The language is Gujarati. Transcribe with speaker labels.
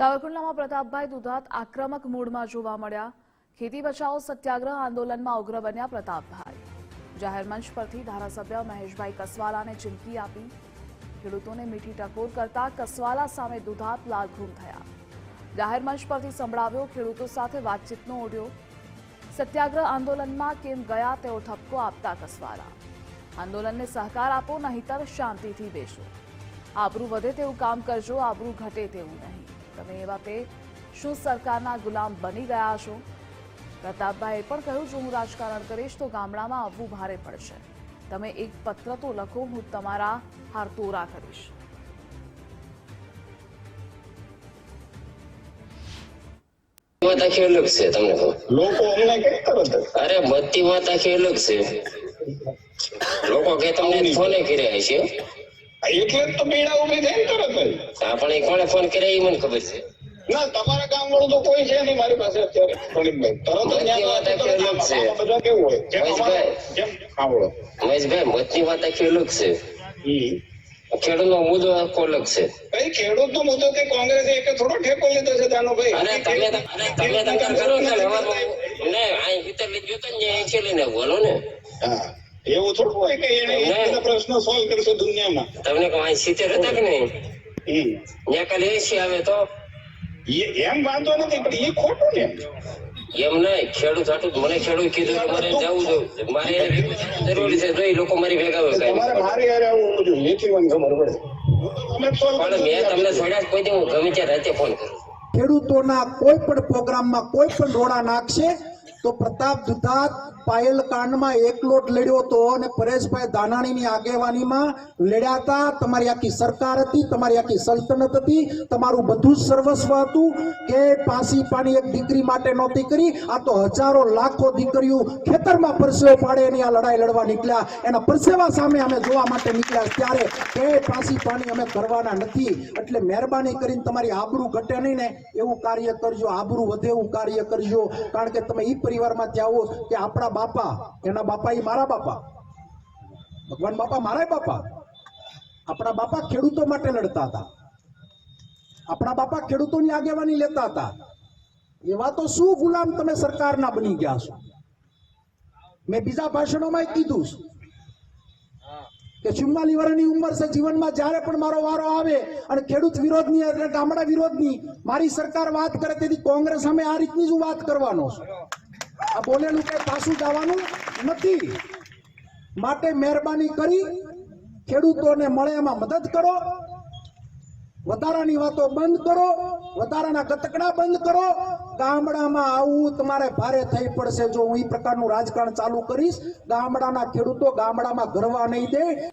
Speaker 1: સાવરકુંડલામાં પ્રતાપભાઈ દુધાત આક્રમક મૂડમાં જોવા મળ્યા. ખેતી બચાવો સત્યાગ્રહ આંદોલનમાં ઉગ્ર બન્યા પ્રતાપભાઈ. જાહેર મંચ પરથી ધારાસભ્ય મહેશભાઈ કસવાલાને ચીમકી આપી. ખેડૂતોને મીઠી ટકોર કરતા કસવાલા સામે દુધાત લાલઘૂમ થયા. જાહેર મંચ પરથી સંભળાવ્યો ખેડૂતો સાથે વાતચીતનો ઓડિયો સત્યાગ્રહ આંદોલનમાં કેમ ગયા તેવો ઠપકો આપતા કસવાલા. આંદોલનને સહકાર આપો નહીતર શાંતિથી બેસો. આબરૂ વધે તેવું કામ કરજો, આબરૂ ઘટે તેવું નહીં. તમે એ વાતે શું સરકારના ગુલામ બની ગયા છો? પ્રતાપભાઈએ પણ કહ્યું જો હું રાજકારણ કરીશ તો ગામડામાં આવવું ભારે પડશે. તમે એક પત્ર તો લખો હું તમારા હારતોરા કરીશ.
Speaker 2: માતા અલગ છે તમને
Speaker 3: લોકો અમને કઈ તરત
Speaker 2: અરે બત્તી માતા અલગ છે. લોકો કે તમને ફોને કર્યા છે
Speaker 3: એટલે જ તો પીડા ઊભી થઈ તરત જ.
Speaker 2: આપણે કોને ફોન કર્યા એ મને ખબર છે.
Speaker 3: ના તમારા ગામ વાળું તો કોઈ છે નહીં મારી પાસે અત્યારે તરત કેવું હોય? જેમ અમારે
Speaker 2: મહેશભાઈ.
Speaker 3: જેમ આવડો.
Speaker 2: મહેશભાઈ મતની વાત આખી અલગ છે. ખેડૂતનો મુદ્દો છે.
Speaker 3: મુદ્દો કે કોંગ્રેસે એક થોડો ઠેકો લીધો છે દાનુભાઈ
Speaker 2: અરે તમે તો- તમે કરો ને તો બોલો ને.
Speaker 3: હા. એવું થોડું હોય કે એને. પ્રશ્નો સોલ્વ કરશે દુનિયામાં.
Speaker 2: તમને કહું અહીં સિત્તેર હતા કે નહીં? ત્યાં કાલે એસી આવે તો?
Speaker 3: એમ વાંધો નથી પણ એ ખોટું ને.
Speaker 2: એમ નહીં ખેડૂત હતું મને ખેડૂત કીધું કે મારે જવું જોઈએ મારે જરૂરી છે તો એ લોકો મારી ભેગા હોય કાંઈ.
Speaker 3: તમારે મારી હારે આવું જોઈએ એથી મને ખબર પડે.
Speaker 2: પણ મેં તમને છોડ્યા કોઈ હું ગમે ત્યાં રાતે ફોન કરું.
Speaker 4: ખેડૂતોના કોઈ પણ પ્રોગ્રામમાં કોઈ પણ રોડા નાખશે તો પ્રતાપ દુધાત પાયલ કાંડમાં એકલો જ લડ્યો હતો અને પરેશભાઈ દાનાણીની આગેવાનીમાં લડ્યા હતા. તમારી આખી સરકાર હતી, તમારી આખી સલ્તનત હતી, તમારું બધું જ સર્વસ્વ હતું. કે પાસી પાણી એક દીકરી માટે નહોતી કરી, આ તો હજારો લાખો દીકરીઓ ખેતરમાં પરસેવો પાડે એની આ લડાઈ લડવા નીકળ્યા. એના પરસેવા સામે અમે જોવા માટે નીકળ્યા ત્યારે કે પાસી પાણી અમે કરવાના નથી. એટલે મહેરબાની કરીને તમારી આબરૂ ઘટે નહીં ને, એવું કાર્ય કરજો, આબરૂ વધે એવું કાર્ય કરજો. કારણ કે તમે એ પરિવારમાંથી આવો કે આપણા બાપા, એના બાપા એ મારા બાપા. ભગવાન બાપા મારા બાપા. આપણા બાપા ખેડૂતો માટે લડતા હતા. આપણા બાપા ખેડૂતોની આગેવાની લેતા હતા. એવા તો શું ગુલામ તમે સરકારના બની ગયા છો? મેં બીજા ભાષણોમાં કીધું કે ચુમ્માલી વર્ષની ઉંમર છે, જીવનમાં જ્યારે પણ મારો વારો આવે અને ખેડૂત વિરોધની અને ગામડા વિરોધની, મારી સરકાર વાત કરે તેથી કોંગ્રેસ સામે આ રીતની જ વાત કરવાનો છું. આ બોલેલું કઈ પાછું જવાનું નથી. માટે મહેરબાની કરી ખેડૂતોને મળે એમાં મદદ કરો. વધારાની વાતો બંધ કરો. વધારાના ગતકડા બંધ કરો. ગામડામાં આવું તમારે ભારે થઈ પડશે જો હું એ પ્રકારનું રાજકારણ ચાલુ કરીશ. ગામડાના ખેડૂતો ગામડામાં ગરવા નહીં દે.